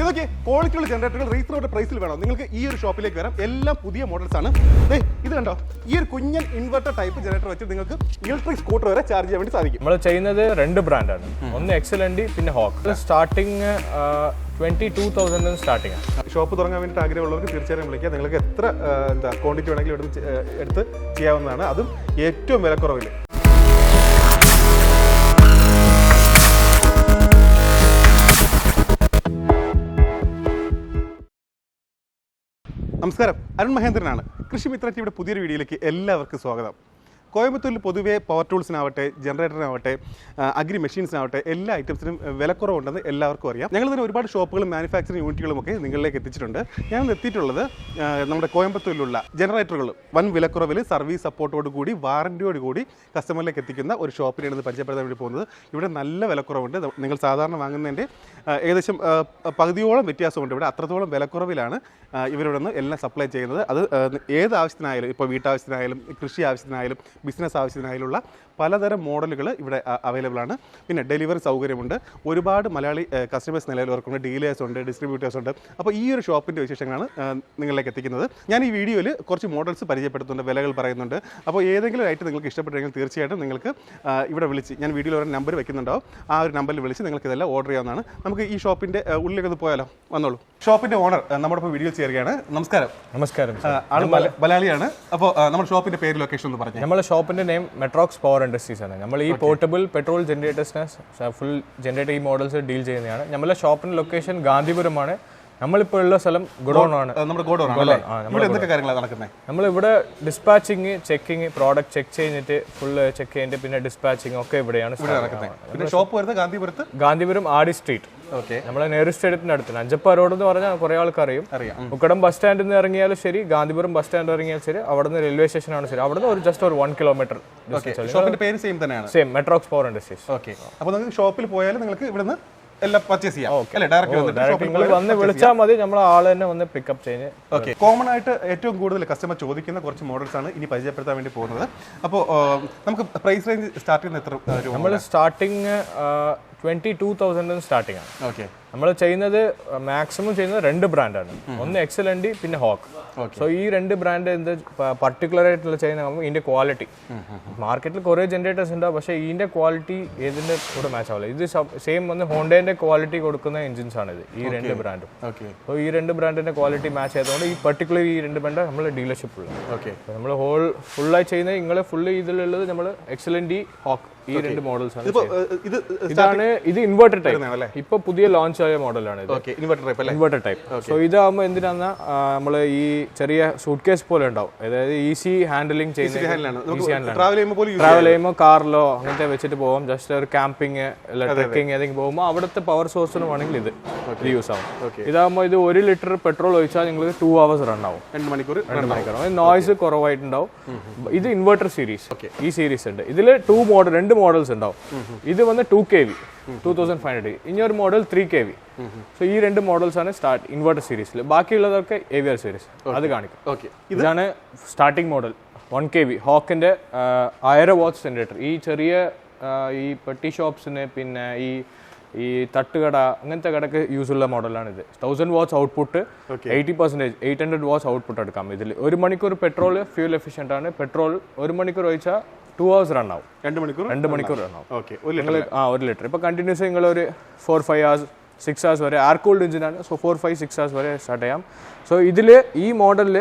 ഇതൊക്കെ ക്വാളിറ്റിയുള്ള ജനറേറ്ററുകൾ റീസണബിൾ പ്രൈസിൽ വേണം. നിങ്ങൾക്ക് ഈ ഒരു ഷോപ്പിലേക്ക് വരാം. എല്ലാം പുതിയ മോഡൽസ് ആണ്. ദേ, ഇത് കണ്ടോ? ഈ ഒരു കുഞ്ഞൻ ഇൻവെർട്ടർ ടൈപ്പ് ജനറേറ്റർ വെച്ച് നിങ്ങൾക്ക് ഇലക്ട്രിക് സ്കൂട്ടർ വരെ ചാർജ് ചെയ്യാൻ വേണ്ടി സാധിക്കും. നമ്മൾ ചെയ്യുന്നത് രണ്ട് ബ്രാൻഡാണ് ഒന്ന് എക്സലൻഡി പിന്നെ Hawk starting twenty two thousand starting ആണ്. ഷോപ്പ് തുടങ്ങാൻ വേണ്ടിയിട്ട് ആഗ്രഹമുള്ളവർക്ക് തീർച്ചയായും വിളിക്കുക. നിങ്ങൾക്ക് എത്ര എന്താ ക്വാണ്ടിറ്റി വേണമെങ്കിലും എടുത്ത് എടുത്ത് ചെയ്യാവുന്നതാണ്. അതും ഏറ്റവും വിലക്കുറവിൽ നമസ്കാരം. അരുൺ മഹേന്ദ്രനാണ്. കൃഷിമിത്ര ടിവിയുടെ പുതിയൊരു വീഡിയോയിലേക്ക് എല്ലാവർക്കും സ്വാഗതം. കോയമ്പത്തൂരിൽ പൊതുവേ പവർ ടൂൾസിനാവട്ടെ ജനറേറ്ററിനാവട്ടെ അഗ്രി മെഷീൻസിനാവട്ടെ എല്ലാ ഐറ്റംസിനും വിലക്കുറവുണ്ടെന്ന് എല്ലാവർക്കും അറിയാം. ഞങ്ങൾ തന്നെ ഒരുപാട് ഷോപ്പുകളും മാനുഫാക്ചറിങ് യൂണിറ്റുകളും ഒക്കെ നിങ്ങളിലേക്ക് എത്തിച്ചിട്ടുണ്ട്. ഇന്ന് എത്തിയിട്ടുള്ളത് നമ്മുടെ കോയമ്പത്തൂരിലുള്ള ജനറേറ്ററുകൾ വൻ വിലക്കുറവിൽ സർവീസ് സപ്പോർട്ടോട് കൂടി വാറന്റിയോട് കൂടി കസ്റ്റമറിലേക്ക് എത്തിക്കുന്ന ഒരു ഷോപ്പിനാണ് ഇത് പരിചയപ്പെടുത്താൻ വേണ്ടി പോകുന്നത്. ഇവിടെ നല്ല വിലക്കുറവുണ്ട്. നിങ്ങൾ സാധാരണ വാങ്ങുന്നതിന്റെ ഏകദേശം പകുതിയോളം വ്യത്യാസമുണ്ട്. ഇവിടെ അത്രത്തോളം വിലക്കുറവിലാണ് ഇവരിവിടെ നിന്ന് എല്ലാം സപ്ലൈ ചെയ്യുന്നത്. അത് ഏത് ആവശ്യത്തിനായാലും ഇപ്പോൾ വീട്ടാവശ്യത്തിനായാലും കൃഷി ആവശ്യത്തിനായാലും ബിസിനസ് ആവശ്യത്തിനായാലുള്ള പലതരം മോഡലുകൾ ഇവിടെ അവൈലബിൾ ആണ് പിന്നെ ഡെലിവറി സൗകര്യമുണ്ട്. ഒരുപാട് മലയാളി കസ്റ്റമേഴ്സ് നിലവിലവർക്കുണ്ട് ഡീലേഴ്സ് ഉണ്ട് ഡിസ്ട്രിബ്യൂട്ടേഴ്സ് ഉണ്ട്. അപ്പോൾ ഈ ഒരു ഷോപ്പിന്റെ വിശേഷങ്ങളാണ് നിങ്ങളിലേക്ക് എത്തിക്കുന്നത്. ഞാൻ ഈ വീഡിയോയിൽ കുറച്ച് മോഡൽസ് പരിചയപ്പെടുത്തുന്നുണ്ട് വിലകൾ പറയുന്നുണ്ട്. അപ്പോൾ ഏതെങ്കിലും ഐറ്റം നിങ്ങൾക്ക് ഇഷ്ടപ്പെട്ടെങ്കിൽ തീർച്ചയായിട്ടും നിങ്ങൾക്ക് ഇവിടെ വിളിച്ച് ഞാൻ വീഡിയോയിൽ ഒരു നമ്പർ വെക്കുന്നുണ്ടാവും. ആ ഒരു നമ്പറിൽ വിളിച്ച് നിങ്ങൾക്ക് ഇതെല്ലാം ഓർഡർ ചെയ്യാവുന്നതാണ്. നമുക്ക് ഈ ഷോപ്പിന്റെ ഉള്ളിലേക്ക് ഒന്ന് പോയാലോ? വന്നോളൂ. ഷോപ്പിന്റെ ഓണർ നമ്മുടെ ഇപ്പോൾ വീഡിയോ ചേരുകയാണ് നമസ്കാരം. നമസ്കാരം ആൾ മലയാളിയാണ്. അപ്പോൾ നമ്മുടെ ഷോപ്പിന്റെ പേര് ലൊക്കേഷൻ ഒന്ന് പറഞ്ഞു. നമ്മുടെ ഷോപ്പിന്റെ നെയിം മെട്രോക്സ് പവർ ഇൻഡസ്ട്രീസ് ആണ്. നമ്മൾ ഈ പോർട്ടബിൾ പെട്രോൾ ജനറേറ്റേഴ്സിനെ ഫുൾ ജനറേറ്റർ ഈ മോഡൽസ് ഡീൽ ചെയ്യുന്നതാണ്. നമ്മളെ ഷോപ്പിന്റെ ലൊക്കേഷൻ ഗാന്ധിപുരമാണ്. നമ്മളിപ്പോൾ ഉള്ള സ്ഥലം ഗുഡോൺ ആണ്. നമ്മുടെ ഗോഡൗൺ ആണ് അല്ലേ? ആ, ഇവിടെ എന്തൊക്കെ കാര്യങ്ങളാണ് നടക്കുന്നത് നമ്മൾ ഇവിടെ ഡിസ്പാച്ചിങ് ചെക്കിങ് പ്രോഡക്റ്റ് ചെക്ക് ചെയ്തിട്ട് ഫുള്ള് ചെക്ക് ചെയ്തിട്ട് പിന്നെ ഡിസ്പാച്ചിങ് ഒക്കെ ഇവിടെയാണ് ചെയ്യുന്നത്. പിന്നെ ഷോപ്പ് വരുന്നത് ഗാന്ധിപുരത്ത്? ഗാന്ധിപുരം ആടി സ്ട്രീറ്റ് ഓക്കെ. നമ്മളെ നെഹ്റു സ്റ്റേഡിയത്തിന്റെ അടുത്ത് അഞ്ചപ്പ റോഡ് എന്ന് പറഞ്ഞാൽ കുറെ ആൾക്കറിയും. അറിയാം. മുക്കടം ബസ് സ്റ്റാൻഡിൽ നിന്ന് ഇറങ്ങിയാലും ശരി ഗാന്ധിപുരം ബസ് സ്റ്റാൻഡ് ഇറങ്ങിയാലും ശരി അവിടെ നിന്ന് റെയിൽവേ സ്റ്റേഷൻ ആണ് ശരി. അവിടെ നിന്ന് ഒരു ജസ്റ്റ് ഒരു വൺ കിലോമീറ്റർ ഷോപ്പിന്റെ പേര് സെയിം തന്നെയാണ്. Same Metrox power industries okay അപ്പോൾ നിങ്ങൾക്ക് ഷോപ്പിൽ പോയാൽ നിങ്ങൾക്ക് ഇവിടുന്ന് എല്ലാം പർച്ചേസ് ചെയ്യാം. അല്ലേ? ഡയറക്റ്റ് വന്ന് വിളിച്ചാൽ മതി. നമ്മൾ ആൾ തന്നെ വന്ന് പിക്കപ്പ് ചെയ്ത് ഓക്കെ കോമൺ ആയിട്ട് ഏറ്റവും കൂടുതൽ കസ്റ്റമർ ചോദിക്കുന്ന കുറച്ച് മോഡൽസ് ആണ് ഇനി പരിചയപ്പെടുത്താൻ വേണ്ടി പോകുന്നത്. അപ്പോൾ നമുക്ക് പ്രൈസ് റേഞ്ച് സ്റ്റാർട്ട് ചെയ്യുന്ന എത്ര നമ്മൾ starting twenty two thousand starting ആണ്. ഓക്കെ നമ്മൾ ചെയ്യുന്നത് മാക്സിമം ചെയ്യുന്നത് രണ്ട് ബ്രാൻഡാണ് ഒന്ന് എക്സലൻഡി പിന്നെ ഹോക്ക് സോ ഈ രണ്ട് ബ്രാൻഡ് എന്ത് പർട്ടിക്കുലർ ആയിട്ടുള്ള ചെയ്യുന്ന ഇതിന്റെ ക്വാളിറ്റി മാർക്കറ്റിൽ കുറേ ജനറേറ്റേഴ്സ് ഉണ്ടാവും പക്ഷേ ഇതിന്റെ ക്വാളിറ്റി ഏതിന്റെ കൂടെ മാച്ച് ആവില്ല ഇത് സെയിം വന്ന് ഹോണ്ടേന്റെ ക്വാളിറ്റി കൊടുക്കുന്ന എഞ്ചിൻസ് ആണ് ഇത് ഈ രണ്ട് ബ്രാൻഡും ഓക്കെ അപ്പോൾ ഈ രണ്ട് ബ്രാൻഡിന്റെ ക്വാളിറ്റി മാച്ച് ആയതുകൊണ്ട് ഈ പർട്ടിക്കുലർ ഈ രണ്ട് ബ്രാൻഡ് നമ്മൾ ഡീലർഷിപ്പ് ഉള്ളത് ഓക്കെ നമ്മൾ ഹോൾ ഫുള്ളായി ചെയ്യുന്നത് നിങ്ങൾ ഫുള്ള് ഇതിലുള്ളത് നമ്മൾ എക്സലൻഡി ഹോക്ക് ഈ രണ്ട് മോഡൽസ് ആണ് ഇപ്പോ ഇത് ഇതാണ് ഇത് ഇൻവെർട്ടർ ടൈപ്പ് അല്ലേ? ഇപ്പൊ പുതിയ ലോഞ്ച് ആയ മോഡലാണ് ഇത്. ഓക്കേ ഇൻവെർട്ടർ ടൈപ്പ് അല്ലേ? ഇൻവെർട്ടർ ടൈപ്പ് സോ ഇതാകുമ്പോൾ എന്തിനാന്ന് നമ്മൾ ഈ ചെറിയ സൂട്ട് കേസ് പോലെ ഉണ്ടാവും. അതായത് ഈസി ഹാൻഡിലിംഗ് ചെയ്യുന്ന ട്രാവൽ ചെയ്യുമ്പോൾ കാറിലോ അങ്ങനത്തെ വെച്ചിട്ട് പോകും ജസ്റ്റ് ഒരു ക്യാമ്പിങ് അല്ല ട്രക്കിംഗ് ഏതെങ്കിലും പോകുമ്പോൾ അവിടുത്തെ പവർ സോഴ്സിന് വേണമെങ്കിൽ ഇത് ഇത് യൂസ് ആവും. ഇതാകുമ്പോൾ ഇത് ഒരു ലിറ്റർ പെട്രോൾ ഒഴിച്ചാൽ നിങ്ങൾക്ക് ടു അവേഴ്സ് റൺ ആവും. രണ്ട് മണിക്കൂർ രണ്ട് മണിക്കൂർ. നോയ്സ് കുറവായിട്ടുണ്ടാവും. ഇത് ഇൻവെർട്ടർ സീരീസ് ഈ സീരീസ് ഉണ്ട്. ഇതിൽ ടു മോഡൽ രണ്ട് മോഡൽസ് ഉണ്ടാവും. ഇത് വന്ന് two K V two thousand five hundred ഇനി ഒരു model three K V so ഈ രണ്ട് മോഡൽസ് ആണ് സ്റ്റാർട്ട് ഇൻവെർട്ടർ സീരീസിൽ ബാക്കിയുള്ളതൊക്കെ എവിയർ സീരീസ് അത് കാണിക്കും. ഓക്കെ ഇതാണ് starting model one K V ഹോക്കിന്റെ ആയിരം വാച്ച് ജനറേറ്റർ ഈ ചെറിയ ഈ പെട്ടി ഷോപ്സിന് പിന്നെ ഈ ഈ തട്ടുകട അങ്ങനത്തെ കടക്ക് യൂസ് ഉള്ള മോഡലാണ് ഇത്. Thousand watts output eighty percentage eight hundred watts output എടുക്കാം ഇതിൽ ഒരു മണിക്കൂർ പെട്രോൾ ഫ്യൂൽ എഫിഷ്യന്റ് ആണ്. പെട്രോൾ ഒരു മണിക്കൂർ ഒഴിച്ചാൽ ടു ഹവേഴ്സ് റൺ ആവും. രണ്ട് മണിക്കൂർ രണ്ട് മണിക്കൂർ റൺ ആവും. ഓക്കെ ഒരു നിങ്ങൾ ആ ഒരു ലിറ്റർ. ഇപ്പോൾ കണ്ടിന്യൂസ് നിങ്ങൾ ഒരു four five hours six hours വരെ ആർക്കോൾഡ് കൂൾഡ് എഞ്ചിനാണ് so four five six hours വരെ സ്റ്റാർട്ട് ചെയ്യാം. സോ ഇതിൽ ഈ മോഡലിൽ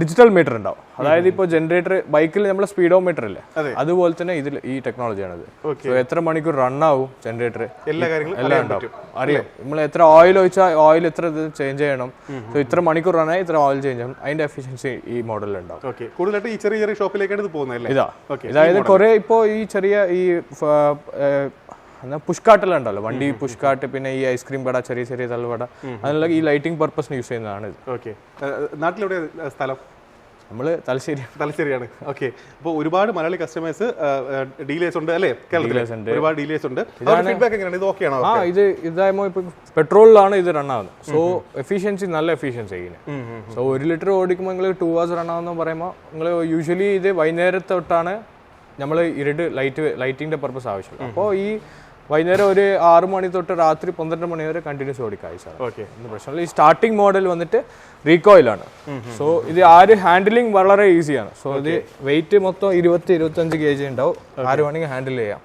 ഡിജിറ്റൽ മീറ്റർ ഉണ്ടാവും. അതായത് ഇപ്പോൾ ജനറേറ്റർ ബൈക്കിൽ നമ്മൾ സ്പീഡോ മീറ്റർ ഇല്ലേ? അതെ. അതുപോലെ തന്നെ ഇതിൽ ഈ ടെക്നോളജിയാണിത് അത് സോ എത്ര മണിക്കൂർ റൺ ആവും ജനറേറ്റർ എല്ലാ കാര്യങ്ങളും എല്ലാം ഉണ്ടാവും. അറിയാം. നമ്മൾ എത്ര ഓയിൽ ഒഴിച്ചാൽ ഓയിൽ എത്ര ഇത് ചേഞ്ച് ചെയ്യണം. സോ ഇത്ര മണിക്കൂർ റൺ ആയി ഇത്ര ഓയിൽ ചേഞ്ച് ചെയ്യണം. അതിന്റെ എഫിഷ്യൻസി ഈ മോഡലിൽ ഉണ്ടാവും. കൂടുതലായിട്ട് ഈ ചെറിയ ചെറിയ ഷോപ്പിലേക്കാണ് ഇത് പോകുന്നത് അല്ലേ? ഇതാ. അതായത് കുറെ ഇപ്പോ ഈ ചെറിയ ഈ പുഷ്കാട്ടെല്ലാം ഉണ്ടല്ലോ. വണ്ടി പുഷ്കാട്ട് പിന്നെ ഈ ഐസ്ക്രീം കട ചെറിയ ചെറിയ തള്ളുവട അതിനുള്ള ഈ ലൈറ്റിംഗ് പർപ്പസിന് യൂസ് ചെയ്യുന്നതാണ് ഇത്. ഓക്കെ നാട്ടിലെവിടെ സ്ഥലം? നമ്മൾ തലശ്ശേരി. തലശ്ശേരിയാണ്. ഓക്കെ അപ്പോൾ ഒരുപാട് മലയാളി കസ്റ്റമേഴ്സ് ഡീലേഴ്സ് ഉണ്ട് അല്ലേ? കേരളത്തിൽ ഉണ്ട്. ഒരുപാട് ഡീലേഴ്സ് ഉണ്ട്. ഫീഡ്ബാക്ക് എങ്ങനെയാണ്? ഇത് ഓക്കെ ആണോ? ആ ഇത് ഇതാകുമ്പോൾ ഇപ്പൊ പെട്രോളിലാണ് ഇത് റൺ ആവുന്നത്. സോ എഫിഷ്യൻസി നല്ല എഫിഷ്യൻസി ഇതിന് സോ ഒരു ലിറ്റർ ഓടിക്കുമ്പോൾ നിങ്ങൾ ടു അവേഴ്സ് റൺ ആവുന്ന പറയുമ്പോൾ നിങ്ങൾ യൂഷ്വലി ഇത് വൈകുന്നേരത്തെ തൊട്ടാണ് നമ്മൾ ഇരുട്ട് ലൈറ്റ് ലൈറ്റിംഗിന്റെ പർപ്പസ് ആവശ്യമുള്ളത്. അപ്പോൾ ഈ വൈകുന്നേരം ഒരു ആറ് മണി തൊട്ട് രാത്രി പന്ത്രണ്ട് മണി വരെ കണ്ടിന്യൂസ് ഓടിക്കാം സാർ ഓക്കെ പ്രശ്നമില്ല. ഈ സ്റ്റാർട്ടിംഗ് മോഡൽ വന്നിട്ട് റീകോയിലാണ് സോ ഇത് ആര് ഹാൻഡിലിംഗ് വളരെ ഈസിയാണ് സോ ഇത് വെയിറ്റ് മൊത്തം ഇരുപത്തി ഇരുപത്തഞ്ച് കെ ജി ഉണ്ടാവും ആര് വേണമെങ്കിൽ ഹാൻഡിൽ ചെയ്യാം.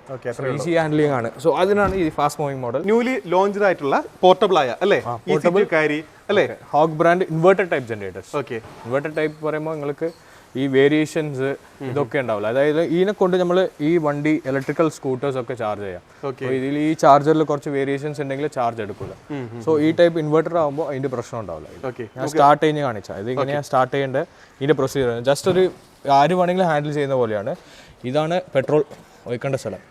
ഈസി ഹാൻഡിലിംഗ് ആണ്. സോ അതിനാണ് ഈ fast moving model newly launched ആയിട്ടുള്ള പോർട്ടബിൾ ആയ അല്ലേ? പോർട്ടബിൾ കാരി അല്ലേ? Hawk brand inverter type generators okay inverter type പറയുമ്പോൾ നിങ്ങൾക്ക് ഈ വേരിയേഷൻസ് ഇതൊക്കെ ഉണ്ടാവില്ല. അതായത് ഇതിനെ കൊണ്ട് നമ്മൾ ഈ വണ്ടി ഇലക്ട്രിക്കൽ സ്കൂട്ടേഴ്സ് ഒക്കെ ചാർജ് ചെയ്യാം. അപ്പോൾ ഇതിൽ ഈ ചാർജറിൽ കുറച്ച് വേരിയേഷൻസ് ഉണ്ടെങ്കിൽ ചാർജ് എടുക്കില്ല സോ ഈ ടൈപ്പ് ഇൻവെർട്ടർ ആകുമ്പോൾ അതിന്റെ പ്രശ്നം ഉണ്ടാവില്ല. ഞാൻ സ്റ്റാർട്ട് കഴിഞ്ഞ് കാണിച്ചാൽ ഇത് ഇങ്ങനെയാണ് സ്റ്റാർട്ട് ചെയ്യേണ്ട. ഇതിന്റെ പ്രൊസീജിയർ ജസ്റ്റ് ഒരു ആര് വേണമെങ്കിലും ഹാൻഡിൽ ചെയ്യുന്ന പോലെയാണ്. ഇതാണ് പെട്രോൾ ഒഴിക്കേണ്ട സ്ഥലം.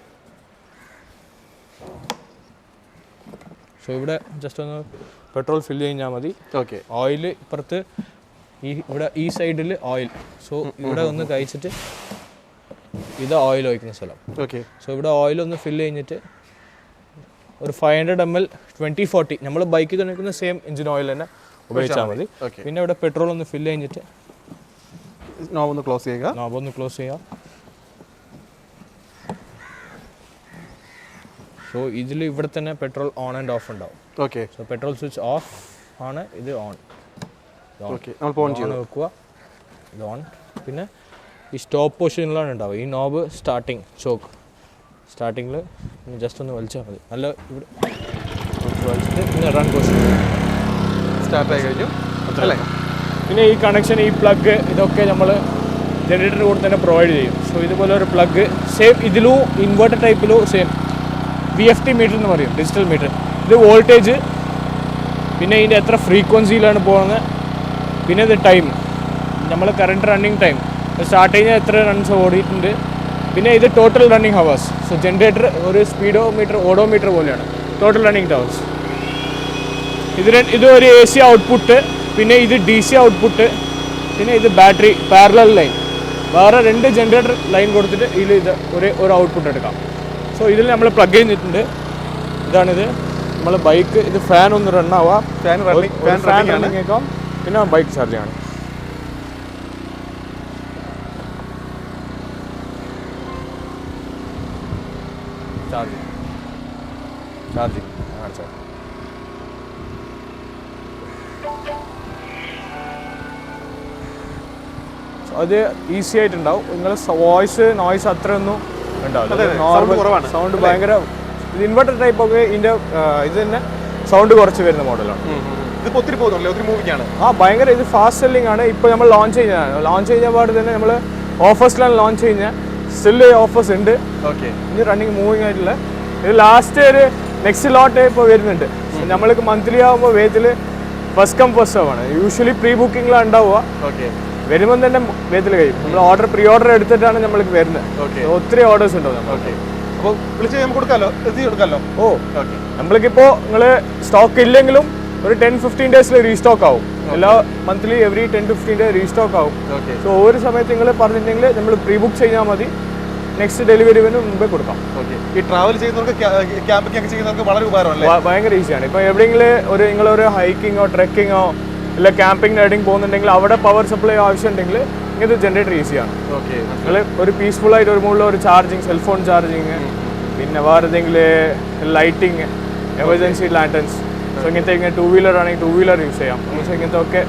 സോ ഇവിടെ ജസ്റ്റ് ഒന്ന് പെട്രോൾ ഫില്ല് കഴിഞ്ഞാൽ മതി. ഓക്കെ ഓയിൽ ഇപ്പുറത്ത് ഈ ഇവിടെ ഈ സൈഡിൽ ഓയിൽ സോ ഇവിടെ ഒന്ന് കഴിച്ചിട്ട് ഇത് ഓയിൽ ഒഴിക്കുന്ന സ്ഥലം. ഓക്കെ സോ ഇവിടെ ഓയിൽ ഒന്ന് ഫില്ല് കഴിഞ്ഞിട്ട് ഒരു five hundred M L twenty forty നമ്മൾ ബൈക്ക് നിൽക്കുന്ന സെയിം എഞ്ചിൻ ഓയിൽ തന്നെ ഉപയോഗിച്ചാൽ മതി. പിന്നെ ഇവിടെ പെട്രോൾ ഒന്ന് ഫില്ല് കഴിഞ്ഞിട്ട് നോബ് ഒന്ന് ക്ലോസ് ചെയ്യുക. നോബ് ഒന്ന് ക്ലോസ് ചെയ്യുക. സോ ഇതിൽ ഇവിടെ തന്നെ പെട്രോൾ ഓൺ ആൻഡ് ഓഫ് ഉണ്ടാവും. Okay so petrol switch off ആണ് ഇത് ഓൺ ഓക്കെ നമ്മൾ വെക്കുക. ഇത് ഓൺ പിന്നെ ഈ സ്റ്റോപ്പ് പൊസിഷനിലാണ് ഉണ്ടാവുക. ഈ നോബ് സ്റ്റാർട്ടിങ് ചോക്ക് സ്റ്റാർട്ടിങ്ങിൽ ജസ്റ്റ് ഒന്ന് വലിച്ചാൽ മതി. നല്ല ഇവിടെ വലിച്ചിട്ട് പിന്നെ റൺ പൊസിഷൻ സ്റ്റാർട്ടായി കഴിഞ്ഞു. അല്ലേ? പിന്നെ ഈ കണക്ഷൻ ഈ പ്ലഗ് ഇതൊക്കെ നമ്മൾ ജനറേറ്റർ കൂടെ തന്നെ പ്രൊവൈഡ് ചെയ്യും. സോ ഇതുപോലെ ഒരു പ്ലഗ് സെയിം ഇതിലും inverter ടൈപ്പിലും same V F T meter എന്ന് പറയും ഡിജിറ്റൽ മീറ്റർ ഇത് വോൾട്ടേജ് പിന്നെ ഇതിന്റെ എത്ര ഫ്രീക്വൻസിയിലാണ് പോകുന്നത്? പിന്നെ ഇത് ടൈം നമ്മൾ കറണ്ട് റണ്ണിങ് ടൈം സ്റ്റാർട്ട് കഴിഞ്ഞാൽ എത്ര റൺസ് ഓടിയിട്ടുണ്ട്. പിന്നെ ഇത് total running hours so generator ഒരു സ്പീഡോ മീറ്റർ ഓഡോ മീറ്റർ പോലെയാണ്. ടോട്ടൽ റണ്ണിങ് ഹവേഴ്സ് ഇത് ഇത് ഒരു എ സി ഔട്ട്പുട്ട് പിന്നെ ഇത് ഡി സി ഔട്ട്പുട്ട് പിന്നെ ഇത് ബാറ്ററി പാരലൽ ലൈൻ വേറെ രണ്ട് ജനറേറ്റർ ലൈൻ കൊടുത്തിട്ട് ഇതിൽ ഇത് ഒരു ഒരു ഔട്ട്പുട്ട് എടുക്കാം. സോ ഇതിൽ നമ്മൾ പ്ലഗ് ചെയ്തിട്ടുണ്ട്. ഇതാണിത്. നമ്മൾ ബൈക്ക് ഇത് ഫാൻ ഒന്ന് റണ്ണാവാം fan running fan fan running ആണ്. റണ്ണിങ് ആക്കാം. പിന്നെ ബൈക്ക് ചാർജ് ആണ് ചാർജ് ചാർജിങ് കാണിച്ചാൽ So, അത് ഈസി ആയിട്ടുണ്ടാവും. നിങ്ങൾ വോയിസ് നോയിസ് അത്രയൊന്നും ഉണ്ടാവും. സൗണ്ട് ഭയങ്കര ഇൻവെർട്ടർ ടൈപ്പ് ഒക്കെ ഇതിന്റെ ഇത് തന്നെ സൗണ്ട് കുറച്ച് വരുന്ന മോഡലാണ് ഇതിപ്പോ ഒത്തിരി പോകുന്നുണ്ടല്ലേ? ഒത്തിരി മൂവിങ്ങാണ് ആണ് ആ ഭയങ്കര ഇത് ഫാസ്റ്റ് സെല്ലിംഗ് ആണ്. ഇപ്പോൾ നമ്മൾ ലോഞ്ച് ചെയ്യുന്നതാണ് ലോഞ്ച് കഴിഞ്ഞ പാട് തന്നെ നമ്മൾ ഓഫേഴ്സിലാണ് ലോഞ്ച് ചെയ്യുന്നത് സ്റ്റിൽ ഓഫേഴ്സ് ഉണ്ട്. ഓക്കെ ഇനി റണ്ണിങ് മൂവിങ് ആയിട്ടുള്ള ഇത് ലാസ്റ്റ് ഒരു നെക്സ്റ്റ് ലോട്ട് ഇപ്പോൾ വരുന്നുണ്ട്. നമ്മൾക്ക് മന്ത്ലി ആകുമ്പോൾ വേത്തിൽ ഫസ്റ്റ് കം ഫസ്റ്റ് ആവാണ് യൂഷ്വലി പ്രീ ബുക്കിംഗിലാണ് ഉണ്ടാവുക. ഓക്കെ വരുമ്പോൾ തന്നെ വേത്തിൽ കഴിയും. നമ്മൾ ഓർഡർ പ്രീ ഓർഡർ എടുത്തിട്ടാണ് നമ്മൾക്ക് വരുന്നത് ഒത്തിരി ഓർഡേഴ്സ് ഉണ്ടാവും ഓക്കെ അപ്പോൾ വിളിച്ച് നമുക്ക് കൊടുക്കാമല്ലോ എത്തി കൊടുക്കാമല്ലോ ഓ. ഓക്കെ നമ്മൾക്കിപ്പോൾ നിങ്ങൾ സ്റ്റോക്ക് ഇല്ലെങ്കിലും ഒരു ടെൻ ഫിഫ്റ്റീൻ ഡേയ്സിൽ റീസ്റ്റോക്ക് ആവും. എല്ലാ monthly every ten to fifteen day restock ആവും. ഓക്കെ സോ ഒരു സമയത്ത് നിങ്ങൾ പറഞ്ഞിട്ടുണ്ടെങ്കിൽ നമ്മൾ പ്രീ ബുക്ക് ചെയ്താൽ മതി. നെക്സ്റ്റ് ഡെലിവറി വന്ന് മുമ്പേ കൊടുക്കാം. ഓക്കെ ഈ ട്രാവൽ ചെയ്യുന്നവർക്ക് ക്യാമ്പിംഗ് ഒക്കെ ചെയ്യുന്നവർക്ക് വളരെ ഉപകാരമല്ലേ ഭയങ്കര ഈസിയാണ് ഇപ്പോൾ എവിടെയെങ്കിലും ഒരു നിങ്ങളൊരു ഹൈക്കിങ്ങോ ട്രെക്കിങ്ങോ ഇല്ല ക്യാമ്പിംഗ് റൈഡിങ് പോകുന്നുണ്ടെങ്കിൽ അവിടെ പവർ സപ്ലൈ ആവശ്യമുണ്ടെങ്കിൽ ഇങ്ങനത്തെ ജനറേറ്റർ ഈസിയാണ് ഓക്കെ നിങ്ങൾ ഒരു പീസ്ഫുൾ ആയിട്ട് ഒരു മുകളിൽ ഒരു ചാർജിങ് സെൽഫോൺ ചാർജിങ് പിന്നെ വേറെ എന്തെങ്കിലും ലൈറ്റിങ് എമർജൻസി ലാന്റൻസ് സോ ഇങ്ങനത്തെ ഇങ്ങനെ ടൂ വീലർ ആണെങ്കിൽ ടൂ വീലർ യൂസ് ചെയ്യാം സോ ഇങ്ങനത്തെ ഒക്കെ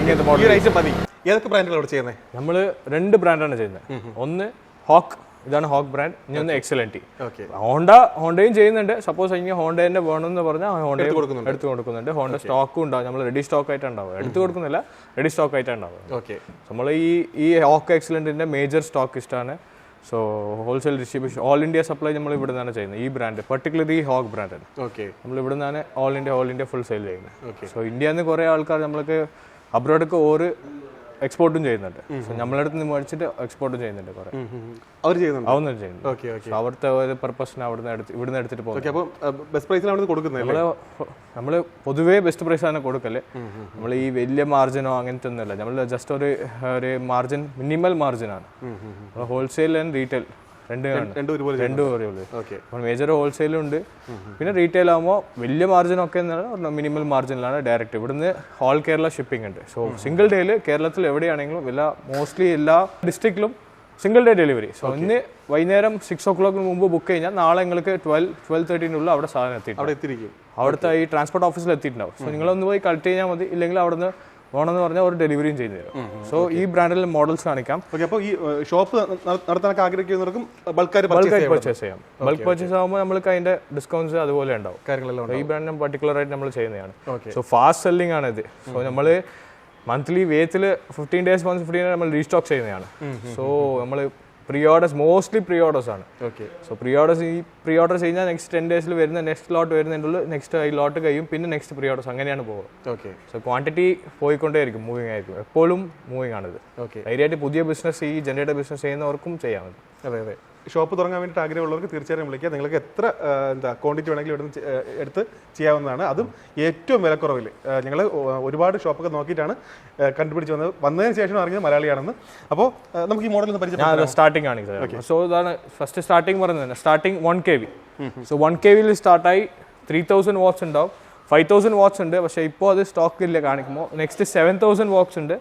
ഇങ്ങനത്തെ മോഡൽ മതി. ഏതൊക്കെ ബ്രാൻഡുകളാണ് ചെയ്യുന്നത്? നമ്മൾ രണ്ട് ബ്രാൻഡാണ് ചെയ്യുന്നത്. ഒന്ന് ഹോക്ക് ഇതാണ് ഹോക്ക് ബ്രാൻഡ് ഇനി ഒന്ന് എക്സലന്റി ഓക്കെ ഹോണ്ട ഹോണ്ടയും ചെയ്യുന്നുണ്ട്. സപ്പോസ് ഇങ്ങനെ ഹോണ്ടേന്റെ എന്ന് പറഞ്ഞാൽ ഹോണ്ട. എടുത്ത് കൊടുക്കുന്നുണ്ട്. ഹോണ്ട സ്റ്റോക്കും ഉണ്ടാവും. നമ്മൾ റെഡി സ്റ്റോക്ക് ആയിട്ട് ഉണ്ടാവും എടുത്ത് കൊടുക്കുന്നില്ല റെഡി സ്റ്റോക്ക് ആയിട്ട് ഉണ്ടാവും ഓക്കെ നമ്മൾ ഈ ഈ ഹോക്ക് എക്സലന്റിന്റെ major സ്റ്റോക്കിസ്റ്റാണ് so wholesale distribution all India supply നമ്മൾ ഇവിടെ നിന്നാണ് ചെയ്യുന്നത്. ഈ ബ്രാൻഡ് പർട്ടിക്കുലർ ഈ ഹോക്ക് ബ്രാൻഡ് ഓക്കെ നമ്മൾ ഇവിടെ നിന്നാണ് all India all India full sale ചെയ്യുന്നത്. സോ ഇന്ത്യയിൽ നിന്ന് കുറേ ആൾക്കാർ നമ്മൾക്ക് അബ്രോഡൊക്കെ ഓര് എക്സ്പോർട്ടും ചെയ്യുന്നുണ്ട്. നമ്മളടുത്ത് നിന്ന് മേടിച്ചിട്ട് എക്സ്പോർട്ടും ചെയ്യുന്നുണ്ട് കുറെ. അവർ ചെയ്യുന്നുണ്ട്? അവർ ചെയ്യുന്നുണ്ട് ഓക്കെ ഓക്കെ. So അവിടുത്തെ ഒരു പർപ്പസിന് അവിടുന്ന് എടുത്ത് ഇവിടുന്ന് എടുത്തിട്ട് പോകും അപ്പോൾ ബെസ്റ്റ് പ്രൈസിലാണ് അവിടെ കൊടുക്കുന്നത് നമ്മൾ നമ്മൾ പൊതുവേ ബെസ്റ്റ് പ്രൈസ് ആണ് കൊടുക്കൽ. നമ്മൾ ഈ വലിയ മാർജിനോ അങ്ങനത്തെ ഒന്നുമില്ല. നമ്മൾ ജസ്റ്റ് ഒരു ഒരു മാർജിൻ മിനിമൽ മാർജിൻ ആണ്. ഹോൾസെയിൽ ആൻഡ് റീറ്റെയിൽ രണ്ട് രണ്ടും ഒരുപോലെ രണ്ടും ഓക്കെ. അപ്പോൾ മേജർ ഹോൾസെയിലും ഉണ്ട്. പിന്നെ റീറ്റെയിൽ ആകുമ്പോൾ വലിയ മാർജിൻ മാർജിനൊക്കെ മിനിമൽ മാർജിനിലാണ് ഡയറക്റ്റ് ഇവിടുന്ന് ഹോൾ കേരള ഷിപ്പിംഗ് ഉണ്ട്. സോ സിംഗിൾ ഡേയിൽ കേരളത്തിൽ എവിടെയാണെങ്കിലും എല്ലാ മോസ്റ്റ്ലി എല്ലാ ഡിസ്ട്രിക്റ്റിലും സിംഗിൾ ഡേ ഡെലിവറി സോ ഇന്ന് വൈകുന്നേരം സിക്സ് ഓ ക്ലോക്കിന് മുമ്പ് ബുക്ക് കഴിഞ്ഞാൽ നാളെ നിങ്ങൾക്ക് ട്വൽവ് ട്വൽവ് തേർട്ടീനുള്ള അവിടെ സാധനം എത്തിയിട്ടുണ്ട് അവിടെ എത്തിയിരിക്കും. അവിടുത്തെ ഈ ട്രാൻസ്പോർട്ട് ഓഫീസിൽ എത്തിയിട്ടുണ്ടാവും. സോ നിങ്ങളൊന്ന് പോയി കളക്ട് ചെയ്താൽ മതി. ഇല്ലെങ്കിൽ അവിടെ നിന്ന് വേണമെന്ന് പറഞ്ഞാൽ ഒരു ഡെലിവറിയും ചെയ്തു തരും. സോ ഈ ബ്രാൻഡിൽ മോഡൽസ് കാണിക്കാം. അപ്പോൾ ഈ ഷോപ്പ് നടത്താനൊക്കെ ആഗ്രഹിക്കുന്നവർക്കും ബൾക്കാർ ബൾക്കായിട്ട് പർച്ചേസ് ചെയ്യാം. ബൾക്ക് പർച്ചേസ് ആകുമ്പോൾ നമ്മൾക്ക് അതിന്റെ ഡിസ്കൗണ്ട്സ് അതുപോലെ ഉണ്ടാവും. കാര്യങ്ങളെല്ലാം ഈ ബ്രാൻഡ് പർട്ടിക്കുലർ ആയിട്ട് നമ്മൾ ചെയ്യുന്നതാണ്. സോ ഫാസ്റ്റ് സെല്ലിംഗ് ആണ് ഇത്. സോ നമ്മൾ മന്ത്ലി വേത്തിൽ ഫിഫ്റ്റീൻ ഡേയ്സ് വൺസ് ഫിഫ്റ്റീൻ നമ്മൾ റീസ്റ്റോക്ക് ചെയ്യുന്നതാണ്. സോ നമ്മൾ pre orders mostly pre orders ആണ്. ഓക്കെ സോ പ്രീ ഓർഡേഴ്സ് ഈ പ്രീ ഓർഡർ കഴിഞ്ഞാൽ നെക്സ്റ്റ് ടെൻ ഡേയ്സിൽ വരുന്ന നെക്സ്റ്റ് ലോട്ട് ഉള്ളിൽ നെക്സ്റ്റ് ഈ ലോട്ട് കഴിയും. പിന്നെ നെക്സ്റ്റ് പ്രീ ഓർഡേഴ്സ് അങ്ങനെയാണ് പോകുക. ഓക്കെ സോ ക്വാണ്ടിറ്റി പോയിക്കൊണ്ടേയിരിക്കും മൂവിങ് ആയിരിക്കും. എപ്പോഴും മൂവിങ് ആണിത്. ഓക്കെ ധൈര്യമായിട്ട് പുതിയ ബിസിനസ് ഈ ജനറേറ്റർ ബിസിനസ് ചെയ്യുന്നവർക്കും ചെയ്യാമത് അതെ അതെ. ഷോപ്പ് തുടങ്ങാൻ വേണ്ടിയിട്ട് ആഗ്രഹമുള്ളവർക്ക് തീർച്ചയായും വിളിക്കുക നിങ്ങൾക്ക് എത്ര എന്താ ക്വാണ്ടിറ്റി വേണമെങ്കിലും ഇവിടുന്ന് എടുത്ത് ചെയ്യാവുന്നതാണ്. അതും ഏറ്റവും വിലക്കുറവിൽ ഞങ്ങൾ ഒരുപാട് ഷോപ്പൊക്കെ നോക്കിയിട്ടാണ് കണ്ടുപിടിച്ച് വന്നത്. വന്നതിന് ശേഷം അറിഞ്ഞത് മലയാളിയാണെന്ന്. അപ്പോൾ നമുക്ക് ഈ മോഡൽ ഒന്ന് പരിചയം സ്റ്റാർട്ടിംഗ് ആണ് സോ ഇതാണ് ഫസ്റ്റ് സ്റ്റാർട്ടിംഗ് പറയുന്നത് starting one K V so one K വിയിൽ സ്റ്റാർട്ടായി ത്രീ തൗസൻഡ് വാട്ട്സ് ഉണ്ടാവും. ഫൈവ് തൗസൻഡ് വാട്ട്സ് ഉണ്ട്. പക്ഷേ ഇപ്പോൾ അത് സ്റ്റോക്ക് ഇല്ല കാണിക്കുമ്പോൾ നെക്സ്റ്റ് സെവൻ തൗസൻഡ് വാട്ട്സ് ഉണ്ട്.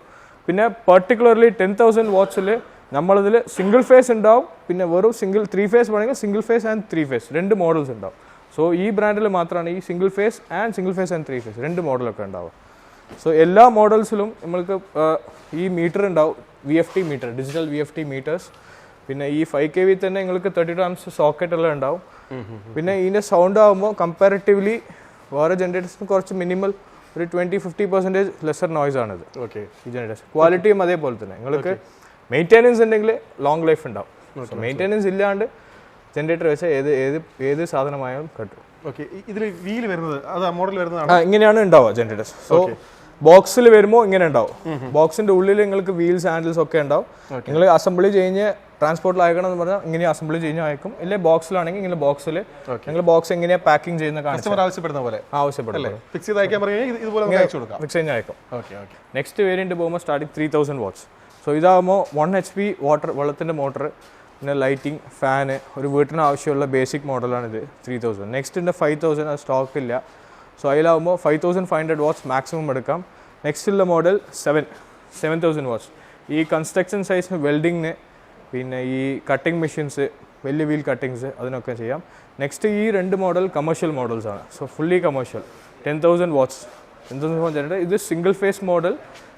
പിന്നെ പെർട്ടിക്കുലർലി ടെൻ തൗസൻഡ് വാട്ട്സിൽ നമ്മളിതിൽ സിംഗിൾ ഫേസ് ഉണ്ടാവും പിന്നെ വെറും സിംഗിൾ ത്രീ ഫേസ് വേണമെങ്കിൽ single phase and three phase രണ്ട് മോഡൽസ് ഉണ്ടാവും. സോ ഈ ബ്രാൻഡിൽ മാത്രമാണ് ഈ single phase and single phase and three phase രണ്ട് മോഡലൊക്കെ ഉണ്ടാവുക. സോ എല്ലാ മോഡൽസിലും നമ്മൾക്ക് ഈ മീറ്റർ ഉണ്ടാവും. V F T meter digital V F T meters പിന്നെ ഈ ഫൈവ് കെ വി തന്നെ നിങ്ങൾക്ക് തേർട്ടി ആംസ് സോക്കറ്റ് എല്ലാം ഉണ്ടാവും. പിന്നെ ഇതിന്റെ സൗണ്ട് ആകുമ്പോൾ കമ്പാരിറ്റീവ്ലി വേറെ ജനറേറ്റേഴ്സിന് കുറച്ച് മിനിമൽ ഒരു twenty fifty percentage lesser noise ആണിത്. ഓക്കെ ഈ ജനറേറ്റേഴ്സ് ക്വാളിറ്റിയും അതേപോലെ തന്നെ. നിങ്ങൾക്ക് മെയിന്റെനൻസ് ഉണ്ടെങ്കിൽ ലോങ് ലൈഫ് ഉണ്ടാവും. മെയിന്റെനൻസ് ഇല്ലാണ്ട് ജനറേറ്റർ വെച്ചാൽ ഏത് ഏത് ഏത് സാധനമായാലും കട്ടും. ഓക്കെ ഇതിൽ വീൽ വരുന്നത് അത് മോഡൽ വരുന്നതാണ്? ഇങ്ങനെയാണ് ഉണ്ടാവുക ജനറേറ്റേഴ്സ് സോ ബോക്സിൽ വരുമ്പോൾ ഇങ്ങനെ ഉണ്ടാവും. ബോക്സിന്റെ ഉള്ളിൽ നിങ്ങൾക്ക് വീൽസ് ഹാൻഡിൽസ് ഒക്കെ ഉണ്ടാവും. നിങ്ങൾ അസംബ്ലി കഴിഞ്ഞ് ട്രാൻസ്പോർട്ടിൽ അയക്കണം എന്ന് പറഞ്ഞാൽ ഇങ്ങനെ അസംബ്ലി കഴിഞ്ഞ് അയക്കും. ഇല്ലേ ബോക്സിലാണെങ്കിൽ ഇങ്ങനെ ബോക്സിൽ നിങ്ങൾ ബോക്സ് എങ്ങനെയാണ് പാക്കിംഗ് ചെയ്യുന്ന കസ്റ്റമർ ആവശ്യപ്പെടുന്ന പോലെ. ആവശ്യപ്പെടും ഫിക്സ് ചെയ്ത് അയക്കാൻ പറഞ്ഞാൽ ഇതുപോലെ ഫിക്സ് ചെയ്ത് അയക്കും. ഓക്കെ ഓക്കെ നെക്സ്റ്റ് വേരിയന്റ് പോകുമ്പോൾ starting three thousand watts so ഇതാകുമ്പോൾ വൺ എച്ച് പി വാട്ടർ വെള്ളത്തിന്റെ മോട്ടർ പിന്നെ ലൈറ്റിംഗ് ഫാന് ഒരു വീട്ടിന് ആവശ്യമുള്ള ബേസിക് മോഡലാണിത് ത്രീ തൗസൻഡ് നെക്സ്റ്റിന്റെ ഫൈവ് തൗസൻഡ് അത് സ്റ്റോക്ക് ഇല്ല. So അതിലാകുമ്പോൾ five thousand five hundred watts maximum എടുക്കാം. നെക്സ്റ്റുള്ള model seven seven thousand watts ഈ കൺസ്ട്രക്ഷൻ സൈസിന് വെൽഡിങ്ങിന് പിന്നെ ഈ കട്ടിംഗ് മെഷീൻസ് വലിയ വീൽ കട്ടിങ്സ് അതിനൊക്കെ ചെയ്യാം. നെക്സ്റ്റ് ഈ രണ്ട് model commercial മോഡൽസാണ് so fully commercial ten thousand watts ten thousand watts ഇത് single phase model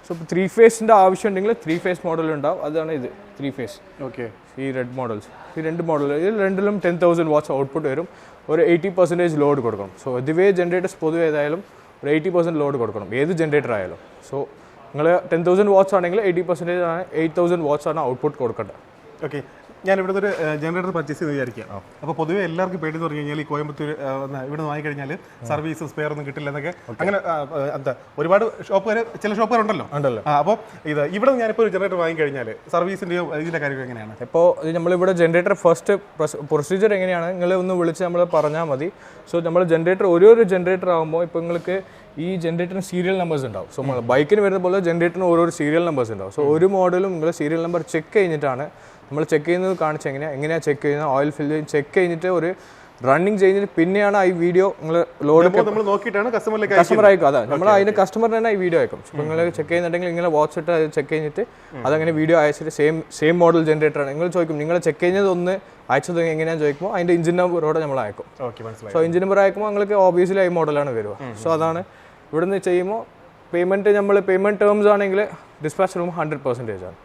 so three ഫേസിന്റെ ആവശ്യം ഉണ്ടെങ്കിൽ ത്രീ ഫേസ് മോഡൽ ഉണ്ടാവും. അതാണ് ഇത് ത്രീ ഫേസ് ഓക്കെ ഈ റെഡ് മോഡൽസ് ഈ രണ്ട് മോഡൽ ഇതിൽ രണ്ടിലും ടെൻ തൗസൻഡ് വാട്ട്സ് ഔട്ട്പുട്ട് വരും. ഒരു എയ്റ്റി പെർസെന്റേജ് ലോഡ് കൊടുക്കണം. സോ ഇതുവേ ജനറേറ്റേഴ്സ് പൊതുവെ ഏതായാലും ഒരു എയ്റ്റി പെർസെന്റ് ലോഡ് കൊടുക്കണം. ഏത് ജനറേറ്റർ ആയാലും. സോ നിങ്ങൾ ടെൻ തൗസൻഡ് വാട്ട്സ് ആണെങ്കിൽ എയ്റ്റി പെർസെന്റേജ് ആണ് എയ്റ്റ് തൗസൻഡ് വാട്ട്സ് ആണ് ഔട്ട്പുട്ട് കൊടുക്കേണ്ടത്. ഓക്കെ ഞാൻ ഇവിടുന്ന് ഒരു ജനറേറ്റർ പർച്ചേസ് ചെയ്ത് വിചാരിക്കാം അപ്പോൾ പൊതുവെ എല്ലാവർക്കും പേടി എന്ന് പറഞ്ഞു കഴിഞ്ഞാൽ ഈ കോയമ്പത്തൂർ ഇവിടെ നിന്ന് വാങ്ങിക്കഴിഞ്ഞാൽ സർവീസ് സ്പെയർ ഒന്നും കിട്ടില്ല എന്നൊക്കെ. അങ്ങനെ എന്താ ഒരുപാട് ഷോപ്പുകാർ ചില ഷോപ്പുകാർ ഉണ്ടല്ലോ. ഉണ്ടല്ലോ. അപ്പോൾ ഇത് ഇവിടെ നിന്ന് ഞാനിപ്പോൾ ഒരു ജനറേറ്റർ വാങ്ങിക്കഴിഞ്ഞാൽ സർവീസിന്റെയോ ഇതിന്റെ കാര്യം എങ്ങനെയാണ്? ഇപ്പോൾ നമ്മളിവിടെ ജനറേറ്റർ ഫസ്റ്റ് പ്രൊസീജിയർ എങ്ങനെയാണ്? നിങ്ങൾ ഒന്ന് വിളിച്ച് നമ്മൾ പറഞ്ഞാൽ മതി. സോ നമ്മൾ ജനറേറ്റർ ഓരോ ജനറേറ്റർ ആകുമ്പോൾ ഇപ്പോൾ നിങ്ങൾക്ക് ഈ ജനറേറ്ററിന് സീരിയൽ നമ്പേഴ്സ് ഉണ്ടാവും. സോ ബൈക്കിന് വരുന്ന പോലെ ജനറേറ്ററിന് ഓരോ സീരിയൽ നമ്പേഴ്സ് ഉണ്ടാവും. സോ ഒരു മോഡലും നിങ്ങൾ സീരിയൽ നമ്പർ ചെക്ക് കഴിഞ്ഞിട്ടാണ് നമ്മൾ ചെക്ക് ചെയ്യുന്നത് കാണിച്ച് എങ്ങനെയാണ് എങ്ങനെയാണ് ചെക്ക് ചെയ്യുന്നത്? ഓയിൽ ഫിൽ ചെക്ക് കഴിഞ്ഞിട്ട് ഒരു റണ്ണിങ് ചെയ്തിട്ട് പിന്നെയാണ് ഈ വീഡിയോ നിങ്ങൾ ലോഡ് നമ്മൾ നോക്കിയിട്ടാണ് കസ്റ്റമറിലേക്ക് കസ്റ്റമർ അയക്കും. അതാ നമ്മൾ അതിന് കസ്റ്റമറിന് തന്നെ ഈ വീഡിയോ അയക്കും. നിങ്ങൾ ചെക്ക് ചെയ്യുന്നുണ്ടെങ്കിൽ ഇങ്ങനെ വാച്ച് ഇട്ട് ചെക്ക് കഴിഞ്ഞിട്ട് അതങ്ങനെ വീഡിയോ അയച്ചിട്ട് സെയിം സെയിം മോഡൽ ജനറേറ്റർ ആണ്. നിങ്ങൾ ചോദിക്കും നിങ്ങൾ ചെക്ക് ചെയ്യുന്നത് ഒന്ന് അയച്ചത് എങ്ങനെയാണെന്ന് ചോദിക്കുമ്പോൾ അതിന്റെ ഇഞ്ചിൻ നമ്പറോടെ നമ്മൾ അയക്കും. ഓക്കെ മനസ്സിലായി. സോ ഇഞ്ചിൻ നമ്പർ അയക്കുമ്പോൾ നിങ്ങൾക്ക് ഓബിയസ്ലി ഈ മോഡലാണ് വരുക. സോ അതാണ് ഇവിടുന്ന് ചെയ്യുമ്പോൾ പേയ്മെന്റ് നമ്മൾ പേയ്മെന്റ് ടേംസ് ആണെങ്കിൽ ഡിസ്പാച്ച് റൂം ഹൺഡ്രഡ് പെർസെന്റേജ് ആണ്.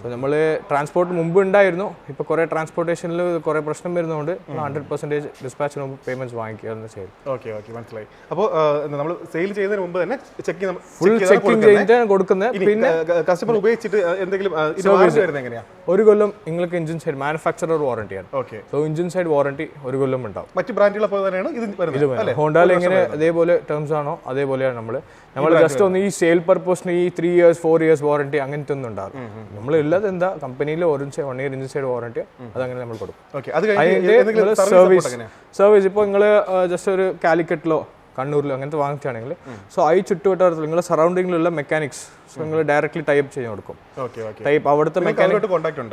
സോ നമ്മൾ ട്രാൻസ്പോർട്ട് മുമ്പ് ഉണ്ടായിരുന്നു. ഇപ്പോൾ കുറേ ട്രാൻസ്പോർട്ടേഷനിൽ കുറേ പ്രശ്നം വരുന്നതുകൊണ്ട് hundred percentage dispatch room payments എന്ന് ചെയ്തു ഓക്കെ ഓക്കെ മനസ്സിലായി. അപ്പോൾ നമ്മൾ സെയിൽ ചെയ്യുന്നതിന് മുമ്പ് തന്നെ ചെക്ക് ഫുൾ ചെക്കിംഗ് ചെയ്തിട്ട് കൊടുക്കുന്നത്. പിന്നെ കസ്റ്റമർ ഉപയോഗിച്ചിട്ട് എന്തെങ്കിലും വാറണ്ടി എങ്ങനെയാണ് ഒരു കൊല്ലം നിങ്ങൾക്ക് engine side manufacturer വാറണ്ടിയാണ് okay so engine side warranty ഒരു കൊല്ലം ഉണ്ടാവും. മറ്റു ബ്രാൻഡുകളെ പോലെ തന്നെയാണ് ഇത് ഹോണ്ടായിൽ എങ്ങനെ അതേപോലെ ടേംസ് ആണോ അതേപോലെയാണ് നമ്മൾ നമ്മൾ ജസ്റ്റ് ഒന്ന് ഈ സെയിൽ പർപ്പസിന് ഈ three years four years warranty അങ്ങനത്തെ ഒന്നും ഉണ്ടാകും നമ്മൾ ഉള്ളത് എന്താ കമ്പനിയിൽ ഒരു one year engine side warranty അതങ്ങനെ നമ്മൾ കൊടുക്കും. അതിന്റെ സർവീസ് സർവീസ് ഇപ്പൊ ഇപ്പോൾ നിങ്ങൾ ജസ്റ്റ് ഒരു കാലിക്കറ്റിലോ കണ്ണൂരിലോ അങ്ങനത്തെ വാങ്ങിച്ചാണെങ്കിൽ സോ ഐ ചുറ്റുവട്ടാരത്തിൽ നിങ്ങളുടെ സറൗണ്ടിങ്ങിലുള്ള മെക്കാനിക്സ് സോ നിങ്ങൾ ഡയറക്റ്റ്ലി ടൈപ്പ് ചെയ്ത് കൊടുക്കും. ഓക്കെ ഓക്കെ ടൈപ്പ് അവിടുത്തെ മെക്കാനിക്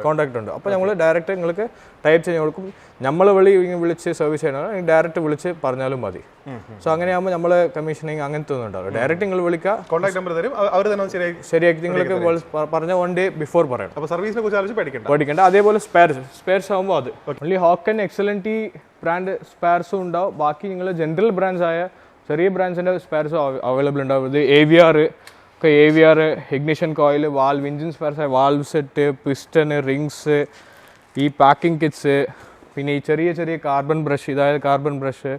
കോൺടാക്ട് ഉണ്ട്. അപ്പോൾ ഞങ്ങൾ ഡയറക്റ്റ് നിങ്ങൾക്ക് ടൈപ്പ് ചെയ്ത് കൊടുക്കും. നമ്മൾ വിളി വിളിച്ച് സർവീസ് ചെയ്യണം ഡയറക്റ്റ് വിളിച്ച് പറഞ്ഞാലും മതി. സോ അങ്ങനെയാകുമ്പോൾ നമ്മൾ കമ്മീഷനിങ് അങ്ങനത്തെ ഒന്നും ഉണ്ടാവില്ല. ഡയറക്റ്റ് നിങ്ങൾ വിളിക്കുക കോൺടാക്ട് നമ്പർ തരും. അവർ തന്നെ ശരിയാക്കി നിങ്ങൾക്ക് പറഞ്ഞ വൺ ഡേ ബിഫോർ പറയണം അപ്പോൾ സർവീസിനെ കുറിച്ച് ആലോചിച്ച് പേടിക്കണ്ട. പഠിക്കേണ്ട അതേപോലെ സ്പെയർസ് സ്പെയർസ് ആകുമ്പോൾ അത്. ഓൺലി ഹോക്കൻ എക്സലന്റി ബ്രാൻഡ് സ്പെയർസും ഉണ്ടാവും. ബാക്കി നിങ്ങൾ ജനറൽ ബ്രാൻഡ്സ് ആയ ചെറിയ ബ്രാൻഡ്സിന്റെ സ്പെയർസും അവൈലബിൾ ഉണ്ടാവും. ഇത് എ വി ആർ ഒക്കെ A V R ignition coil valve engine spares ആയ വാൽവ് സെറ്റ് പിസ്റ്റൺ റിങ്സ് ഈ പാക്കിംഗ് കിറ്റ്സ് പിന്നെ ഈ ചെറിയ ചെറിയ കാർബൺ ബ്രഷ് ഇതായത് കാർബൺ ബ്രഷ്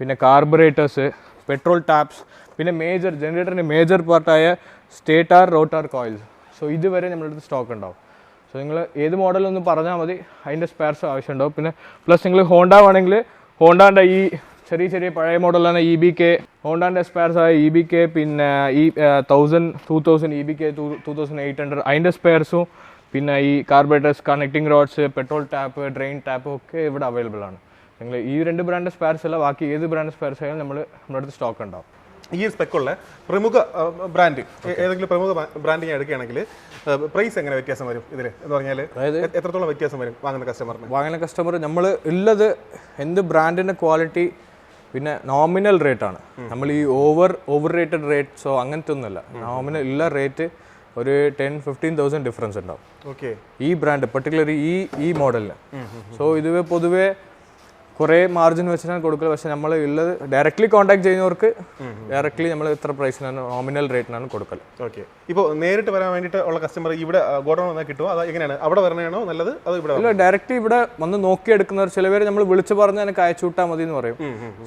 പിന്നെ കാർബറേറ്റേഴ്സ് പെട്രോൾ ടാപ്സ് പിന്നെ മേജർ ജനറേറ്ററിന്റെ മേജർ പാർട്ടായ സ്റ്റേറ്റാർ റോട്ടാർ കോയിൽസ് സോ ഇതുവരെ നമ്മളടുത്ത് സ്റ്റോക്ക് ഉണ്ടാവും. സോ നിങ്ങൾ ഏത് മോഡലൊന്ന് പറഞ്ഞാൽ മതി. അതിന്റെ സ്പെയർസ് ആവശ്യമുണ്ടാവും. പിന്നെ പ്ലസ് നിങ്ങൾ ഹോണ്ട വേണമെങ്കിൽ ഹോണ്ടാന്റെ ഈ ചെറിയ ചെറിയ പഴയ മോഡലാണ് ഇ ബി കെ ഹോണ്ടാന്റെ സ്പെയർസ് ആയ ഇ ബി കെ പിന്നെ ഈ thousand two thousand E B K two thousand eight hundred അതിന്റെ സ്പെയർസും പിന്നെ ഈ carburettors connecting rods petrol tap drain tap ഒക്കെ ഇവിടെ അവൈലബിൾ ആണ്. നിങ്ങൾ ഈ രണ്ട് ബ്രാൻഡ് സ്പെയർസ് അല്ല ബാക്കി ഏത് ബ്രാൻഡ് സ്പെയർസ് ആയാലും നമ്മൾ നമ്മുടെ അടുത്ത് സ്റ്റോക്ക് ഉണ്ടാവും. ഈ സ്പെക്കുള്ള പ്രമുഖ ബ്രാൻഡ് ഏതെങ്കിലും പ്രമുഖ ബ്രാൻഡിങ് എടുക്കുകയാണെങ്കിൽ പ്രൈസ് എങ്ങനെ വ്യത്യാസം വരും ഇതിൽ എന്ന് പറഞ്ഞാൽ എത്രത്തോളം വ്യത്യാസം വരും വാങ്ങുന്ന കസ്റ്റമറിന് വാങ്ങുന്ന കസ്റ്റമർ നമ്മൾ ഉള്ളത് എന്ത് ബ്രാൻഡിന്റെ ക്വാളിറ്റി പിന്നെ നോമിനൽ റേറ്റ് ആണ്. നമ്മൾ ഈ ഓവർ ഓവർ റേറ്റഡ് റേറ്റ്സോ അങ്ങനത്തെ ഒന്നുമല്ല. നോമിനൽ ഉള്ള റേറ്റ് ഒരു ടെൻ ഫിഫ്റ്റീൻ തൗസൻഡ് ഡിഫറൻസ് ഉണ്ടാവും. ഓക്കെ ഈ ബ്രാൻഡ് പെർട്ടിക്കുലർ ഈ ഈ മോഡലിന് സോ ഇത് പൊതുവേ കുറേ മാർജിൻ വെച്ചിട്ടാണ് കൊടുക്കൽ പക്ഷെ നമ്മൾ ഉള്ളത് ഡയറക്ട്ലി കോൺടാക്ട് ചെയ്യുന്നവർക്ക് ഡയറക്ട്ലി നമ്മൾ ഇത്ര പ്രൈസിനാണ് നോമിനൽ റേറ്റിനാണ് കൊടുക്കൽ ഓക്കെ ഇപ്പോൾ നേരിട്ട് വരാൻ വേണ്ടിയിട്ട് ഉള്ള കസ്റ്റമർ ഇവിടെ ഗോഡൗൺ വന്നാൽ കിട്ടുമോ അത് എങ്ങനെയാണ്? അവിടെ വരണേണോ നല്ലത്? അത് ഇവിടെ അല്ല ഡയറക്റ്റ് ഇവിടെ വന്ന് നോക്കി എടുക്കുന്നവർ ചിലവർ നമ്മൾ വിളിച്ചു പറഞ്ഞാൽ എനിക്ക് അയച്ചു വിട്ടാൽ മതി എന്ന് പറയും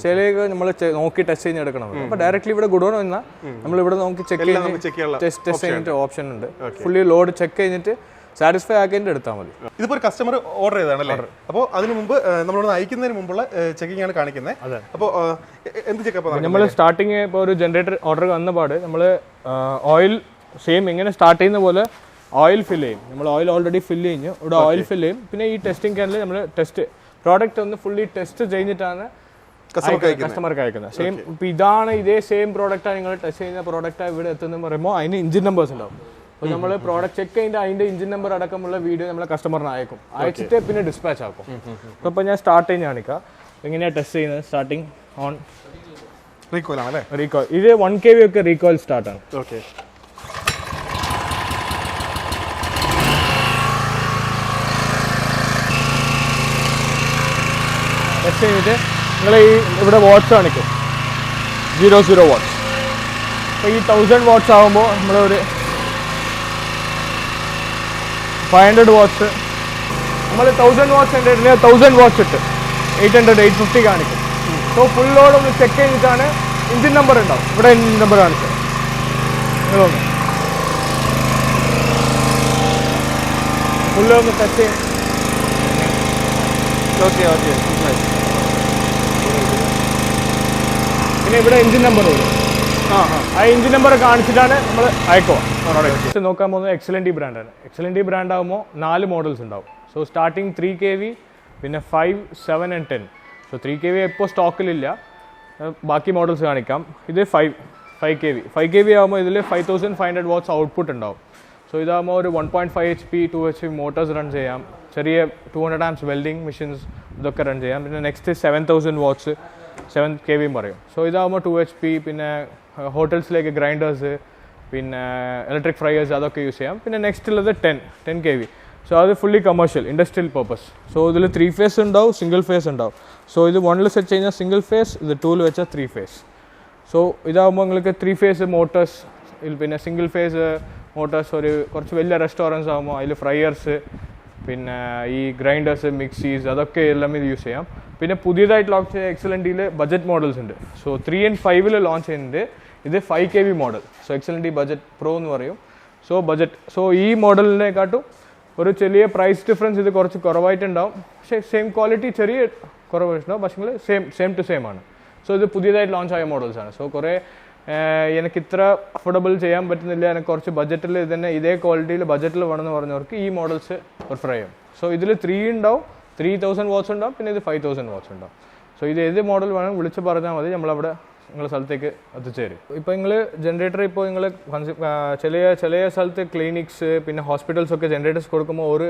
ചില നമ്മൾ നോക്കി ടെസ്റ്റ് ചെയ്ത് എടുക്കണം. അപ്പൊ ഡയറക്ട്ലി ഇവിടെ ഗുഡോൺ വന്നാൽ നമ്മൾ ഇവിടെ നോക്കി ചെക്ക് ചെയ്യാൻ ടെസ്റ്റ് ഓപ്ഷൻ ഉണ്ട്. ഫുള്ളി ലോഡ് ചെക്ക് കഴിഞ്ഞിട്ട് സാറ്റിസ്ഫൈ ആക്കേണ്ടി എടുത്താൽ മതി. ഇതിപ്പോൾ ഒരു കസ്റ്റമർ ഓർഡർ ചെയ്തതാണല്ലേ അപ്പോൾ അതിന് മുമ്പ് നമ്മളോട് അയക്കുന്നതിന് മുമ്പുള്ള ചെക്കിംഗ് ആണ് കാണിക്കുന്നത് അപ്പോൾ എന്ത് ചെക്കപ്പ് നമ്മൾ സ്റ്റാർട്ടിങ് ഇപ്പോൾ ഒരു ജനറേറ്റർ ഓർഡർ വന്ന പാട് നമ്മൾ ഓയിൽ സെയിം ഇങ്ങനെ സ്റ്റാർട്ട് ചെയ്യുന്ന പോലെ ഓയിൽ ഫില്ല് ചെയ്യും. നമ്മൾ ഓയിൽ ഓൾറെഡി ഫില്ല് കഴിഞ്ഞു ഇവിടെ ഓയിൽ ഫില്ല് ചെയ്യും. പിന്നെ ഈ ടെസ്റ്റിംഗ് ക്യാനിൽ നമ്മൾ ടെസ്റ്റ് പ്രോഡക്റ്റ് ഒന്ന് ഫുള്ളി ടെസ്റ്റ് ചെയ്തിട്ടാണ് കസ്റ്റമർക്ക് അയക്കുന്നത് സെയിം ഇപ്പം ഇതാണ് ഇതേ സെയിം പ്രോഡക്റ്റാണ് നിങ്ങൾ ടെസ്റ്റ് ചെയ്യുന്ന പ്രോഡക്റ്റ് ഇവിടെ എത്തുന്നതെന്ന് പറയുമ്പോൾ അതിന് ഇഞ്ചിൻ നമ്പേഴ്സ് ഉണ്ടാവും. അപ്പോൾ നമ്മൾ പ്രോഡക്റ്റ് ചെക്ക് ചെയ്യുന്ന അതിന്റെ എഞ്ചിൻ നമ്പർ അടക്കമുള്ള വീഡിയോ നമ്മളെ കസ്റ്റമറിന് അയക്കും. അയച്ചിട്ട് പിന്നെ ഡിസ്പാച്ച് ആക്കും. അപ്പോൾ ഇപ്പോൾ ഞാൻ സ്റ്റാർട്ട് ചെയ്ത് കാണിക്കാം. എങ്ങനെയാണ് ടെസ്റ്റ് ചെയ്യുന്നത്? സ്റ്റാർട്ടിങ് ഓൺ റീകോയിൽ ആണല്ലേ? റീകോയിൽ ഇത് വൺ കെ വി ഒക്കെ റീകോയിൽ സ്റ്റാർട്ടാണ് ഓക്കെ ടെസ്റ്റ് ചെയ്തിട്ട് നിങ്ങൾ ഈ ഇവിടെ വാട്ട്സ് കാണിക്കും. സീറോ സീറോ വാട്ട്സ് അപ്പോൾ ഈ തൗസൻഡ് വാട്ട്സ് ആകുമ്പോൾ നമ്മളൊരു ഫൈവ് ഹൺഡ്രഡ് വാട്ട്സ് നമ്മൾ തൗസൻഡ് വാട്ട്സ് ഉണ്ട് തൗസൻഡ് വാട്ട്സ് ഇട്ട് എയ്റ്റ് ഹൺഡ്രഡ് എയ്റ്റ് ഫിഫ്റ്റി കാണിക്കും. സോ ഫുൾ ലോഡ് ഒന്ന് ചെക്ക് ചെയ്തിട്ടാണ് ഇഞ്ചിൻ നമ്പർ ഉണ്ടാവും. ഇവിടെ ഇഞ്ചിൻ നമ്പർ കാണിച്ചത്. നിങ്ങളൊന്ന് ഫുള്ള് ഒന്ന് ഓക്കെ ഓക്കെ പിന്നെ ഇവിടെ എഞ്ചിൻ നമ്പർ വരും. ആ എഞ്ചിൻ നമ്പർ കാണിച്ചിട്ടാണ് നമ്മൾ അയക്കുക. നോക്കാൻ പോകുന്നത് എക്സലന്റി ബ്രാൻഡാണ് എക്സലന്റി ബ്രാൻഡ് ആകുമ്പോൾ നാല് മോഡൽസ് ഉണ്ടാവും. So starting three K V പിന്നെ five seven and ten so three K V ഇപ്പോൾ സ്റ്റോക്കിലില്ല ബാക്കി മോഡൽസ് കാണിക്കാം. ഇത് five five K V five K V ആകുമ്പോൾ ഇതിൽ five thousand five hundred watts output ഉണ്ടാവും. സോ ഇതാകുമ്പോൾ ഒരു one point five H P two H P motors run ചെയ്യാം. ചെറിയ two hundred amps welding machines ഇതൊക്കെ റൺ ചെയ്യാം. പിന്നെ next seven thousand watts seven K വിയും പറയും. സോ ഇതാകുമ്പോൾ ടു എച്ച് പി പിന്നെ ഹോട്ടൽസിലേക്ക് ഗ്രൈൻഡേഴ്സ് പിന്നെ ഇലക്ട്രിക് ഫ്രയേഴ്സ് അതൊക്കെ യൂസ് ചെയ്യാം. പിന്നെ നെക്സ്റ്റ് ഉള്ളത് ten ten K V so അത് fully commercial industrial purpose so ഇതിൽ ത്രീ ഫേസ് ഉണ്ടാവും സിംഗിൾ ഫേസ് ഉണ്ടാവും. സോ ഇത് വണ്ണിൽ സെറ്റ് കഴിഞ്ഞാൽ സിംഗിൾ ഫേസ് ഇത് ടൂവിൽ വെച്ചാൽ ത്രീ ഫേസ് സോ ഇതാകുമ്പോൾ നിങ്ങൾക്ക് ത്രീ ഫേസ് മോട്ടോഴ്സ് പിന്നെ സിംഗിൾ ഫേസ് മോട്ടോഴ്സ് ഒരു കുറച്ച് വലിയ റെസ്റ്റോറന്റ്സ് ആകുമ്പോൾ അതിൽ ഫ്രൈയേഴ്സ് പിന്നെ ഈ ഗ്രൈൻഡേഴ്സ് മിക്സീസ് അതൊക്കെ എല്ലാം ഇത് യൂസ് ചെയ്യാം. പിന്നെ പുതിയതായിട്ട് ലോഞ്ച് ചെയ്ത എക്സലന്റിയിൽ ബജറ്റ് മോഡൽസ് ഉണ്ട്. സോ ത്രീ ആൻഡ് ഫൈവിൽ ലോഞ്ച് ചെയ്യുന്നുണ്ട് ഇത് five K V model so എക്സലന്റി budget pro എന്ന് പറയും. സോ ബജറ്റ് സോ ഈ മോഡലിനെക്കാട്ടും ഒരു ചെറിയ പ്രൈസ് ഡിഫറൻസ് ഇത് കുറച്ച് കുറവായിട്ടുണ്ടാവും. പക്ഷേ സെയിം ക്വാളിറ്റി ചെറിയ കുറവുണ്ടാവും പക്ഷേ സെയിം സെയിം ടു സെയിം ആണ്. സോ ഇത് പുതിയതായിട്ട് ലോഞ്ച് ആയ മോഡൽസ് ആണ്. സോ കുറേ എനിക്ക് ഇത്ര അഫോർഡബിൾ ചെയ്യാൻ പറ്റുന്നില്ല. എനിക്ക് കുറച്ച് ബജറ്റിൽ തന്നെ ഇതേ ക്വാളിറ്റിയിൽ ബജറ്റിൽ വേണമെന്ന് പറഞ്ഞവർക്ക് ഈ മോഡൽസ് പ്രിഫർ ചെയ്യും. സോ ഇതിൽ ത്രീ ഉണ്ടാവും. ത്രീ തൗസൻഡ് വാട്ട്സ് ഉണ്ടാവും. പിന്നെ ഇത് ഫൈവ് തൗസൻഡ് വാട്ട്സ് ഉണ്ടാവും. സോ ഇത് ഏത് മോഡൽ വേണം വിളിച്ച് പറഞ്ഞാൽ മതി. നമ്മളവിടെ നിങ്ങളുടെ സ്ഥലത്തേക്ക് എത്തിച്ചേരും ഇപ്പോൾ നിങ്ങൾ ജനറേറ്റർ ഇപ്പോൾ നിങ്ങൾ ചില ചില സ്ഥലത്ത് ക്ലിനിക്സ് പിന്നെ ഹോസ്പിറ്റൽസ് ഒക്കെ ജനറേറ്റേഴ്സ് കൊടുക്കുമ്പോൾ ഒരു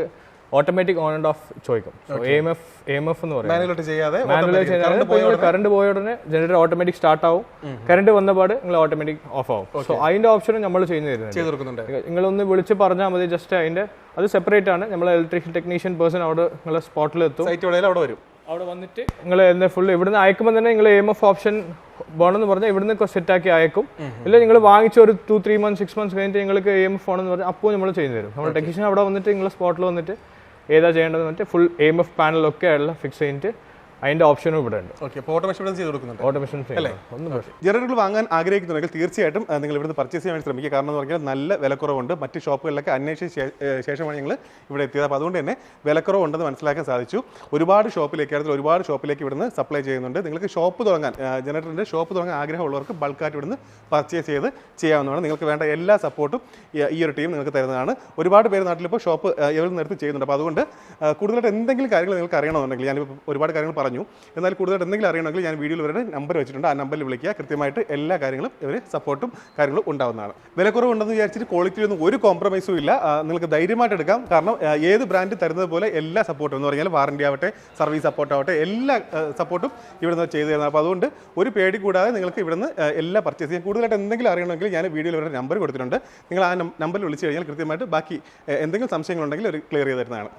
ഓട്ടോമാറ്റിക് ഓൺ ആൻഡ് ഓഫ് ചോദിക്കും. എ എഫ് എ എഫ് എന്ന് പറയും. മാനുവലായിട്ട് ചെയ്യാതെ മാനുവലായി ചെയ്താൽ കറണ്ട് പോയ ഉടനെ? ജനറേറ്റർ ഓട്ടോമാറ്റിക് സ്റ്റാർട്ട് ആവും. കറണ്ട് വന്ന പാട് നിങ്ങൾ ഓട്ടോമാറ്റിക് ഓഫ് ആവും. സോ അതിന്റെ ഓപ്ഷനും നമ്മൾ ചെയ്യുന്നു തരുന്നുണ്ട്. നിങ്ങളൊന്ന് വിളിച്ച് പറഞ്ഞാൽ മതി ജസ്റ്റ് അതിന്റെ അത് സെപ്പറേറ്റ് ആണ്. നമ്മൾ ഇലക്ട്രീഷ്യൻ ടെക്നീഷ്യൻ പേഴ്സൺ അവിടെ നിങ്ങളെ സ്പോട്ടിൽ എത്തും അവിടെ വരും. അവിടെ വന്നിട്ട് നിങ്ങൾ എന്നെ ഫുൾ ഇവിടുന്ന് അയക്കുമ്പോൾ തന്നെ നിങ്ങൾ എം എഫ് ഓപ്ഷൻ വേണമെന്ന് പറഞ്ഞാൽ ഇവിടുന്ന് സെറ്റ് ആക്കി അയക്കും. ഇല്ല നിങ്ങൾ വാങ്ങിച്ച ഒരു two three months six months കഴിഞ്ഞിട്ട് നിങ്ങൾക്ക് എം എഫ് ഫോണെന്ന് പറഞ്ഞാൽ അപ്പോൾ നമ്മൾ ചെയ്തു തരും. നമ്മുടെ ടെക്നീഷ്യൻ അവിടെ വന്നിട്ട് നിങ്ങൾ സ്പോട്ടിൽ വന്നിട്ട് ഏതാ ചെയ്യേണ്ടതെന്ന് പറഞ്ഞിട്ട് ഫുൾ എം എഫ് പാനലൊക്കെ എല്ലാം ഫിക്സ് ചെയ്തിട്ട് അതിന്റെ ഓപ്ഷനും ഇവിടെ ഉണ്ട്. ഓക്കെ ഓട്ടോമേഷൻ ചെയ്ത് കൊടുക്കുന്നുണ്ട്. ഓട്ടോമേഷൻ ജനറേറ്ററുകൾ വാങ്ങാൻ ആഗ്രഹിക്കുന്നുണ്ടെങ്കിൽ തീർച്ചയായിട്ടും നിങ്ങൾ ഇവിടുന്ന് പർച്ചേസ് ചെയ്യാൻ വേണ്ടി ശ്രമിക്കുക. കാരണം എന്ന് പറഞ്ഞാൽ നല്ല വിലക്കുറവുണ്ട്. മറ്റ് ഷോപ്പുകളിലൊക്കെ അന്വേഷിച്ച ശേഷമാണ് ഞങ്ങൾ ഇവിടെ എത്തിയത്. അപ്പോൾ അതുകൊണ്ട് തന്നെ വിലക്കുറവുണ്ടെന്ന് മനസ്സിലാക്കാൻ സാധിച്ചു. ഒരുപാട് ഷോപ്പിലേക്ക് കേരളത്തിൽ ഒരുപാട് ഷോപ്പിലേക്ക് ഇവിടുന്ന് സപ്ലൈ ചെയ്യുന്നുണ്ട്. നിങ്ങൾക്ക് ഷോപ്പ് തുടങ്ങാൻ ജനറേറ്ററിന്റെ ഷോപ്പ് തുടങ്ങാൻ ആഗ്രഹമുള്ളവർക്ക് ബൾക്കായിട്ട് ഇവിടുന്ന് പർച്ചേസ് ചെയ്ത് ചെയ്യാവുന്നതാണ്. നിങ്ങൾക്ക് വേണ്ട എല്ലാ സപ്പോർട്ടും ഈ ഒരു ടീം നിങ്ങൾക്ക് തരുന്നതാണ്. ഒരുപാട് പേര് നാട്ടിലിപ്പോൾ ഷോപ്പ് ഇവർ നിർത്തി ചെയ്യുന്നുണ്ട്. അപ്പോൾ അതുകൊണ്ട് കൂടുതലായിട്ട് എന്തെങ്കിലും കാര്യങ്ങൾ നിങ്ങൾക്ക് അറിയണമെന്നുണ്ടെങ്കിൽ ഞാനിപ്പോൾ ഒരുപാട് കാര്യങ്ങൾ പറഞ്ഞു. എന്നാൽ കൂടുതലായിട്ട് എന്തെങ്കിലും അറിയണമെങ്കിൽ ഞാൻ വീഡിയോയിൽ ഇവരുടെ നമ്പർ വെച്ചിട്ടുണ്ട്. ആ നമ്പറിൽ വിളിക്കുക. കൃത്യമായിട്ട് എല്ലാ കാര്യങ്ങളും ഇവർ സപ്പോർട്ടും കാര്യങ്ങളും ഉണ്ടാവുന്നതാണ്. വിലക്കുറവ് ഉണ്ടെന്ന് വിചാരിച്ചിട്ട് ക്വാളിറ്റിയിലൊന്നും ഒരു കോംപ്രമൈസും ഇല്ല. നിങ്ങൾക്ക് ധൈര്യമായിട്ട് എടുക്കാം. കാരണം ഏത് ബ്രാൻഡ് തരുന്നത് പോലെ എല്ലാ സപ്പോർട്ടും എന്ന് പറഞ്ഞാൽ വാറണ്ടി ആവട്ടെ സർവീസ് സപ്പോർട്ട് ആവട്ടെ എല്ലാ സപ്പോർട്ടും ഇവിടുന്ന് ചെയ്തു തരുന്നത് അപ്പോൾ അതുകൊണ്ട് ഒരു പേടി കൂടാതെ നിങ്ങൾക്ക് ഇവിടുന്ന് എല്ലാ പർച്ചേസ് ചെയ്യാം. കൂടുതലായിട്ട് എന്തെങ്കിലും അറിയണമെങ്കിൽ ഞാൻ വീഡിയോയിൽ ഇവരുടെ നമ്പർ കൊടുത്തിട്ടുണ്ട്. നിങ്ങൾ ആ നമ്പറിൽ വിളിച്ചു കഴിഞ്ഞാൽ കൃത്യമായിട്ട് ബാക്കി എന്തെങ്കിലും സംശയങ്ങളുണ്ടെങ്കിൽ ഒരു ക്ലിയർ ചെയ്ത് തരുന്നതാണ്.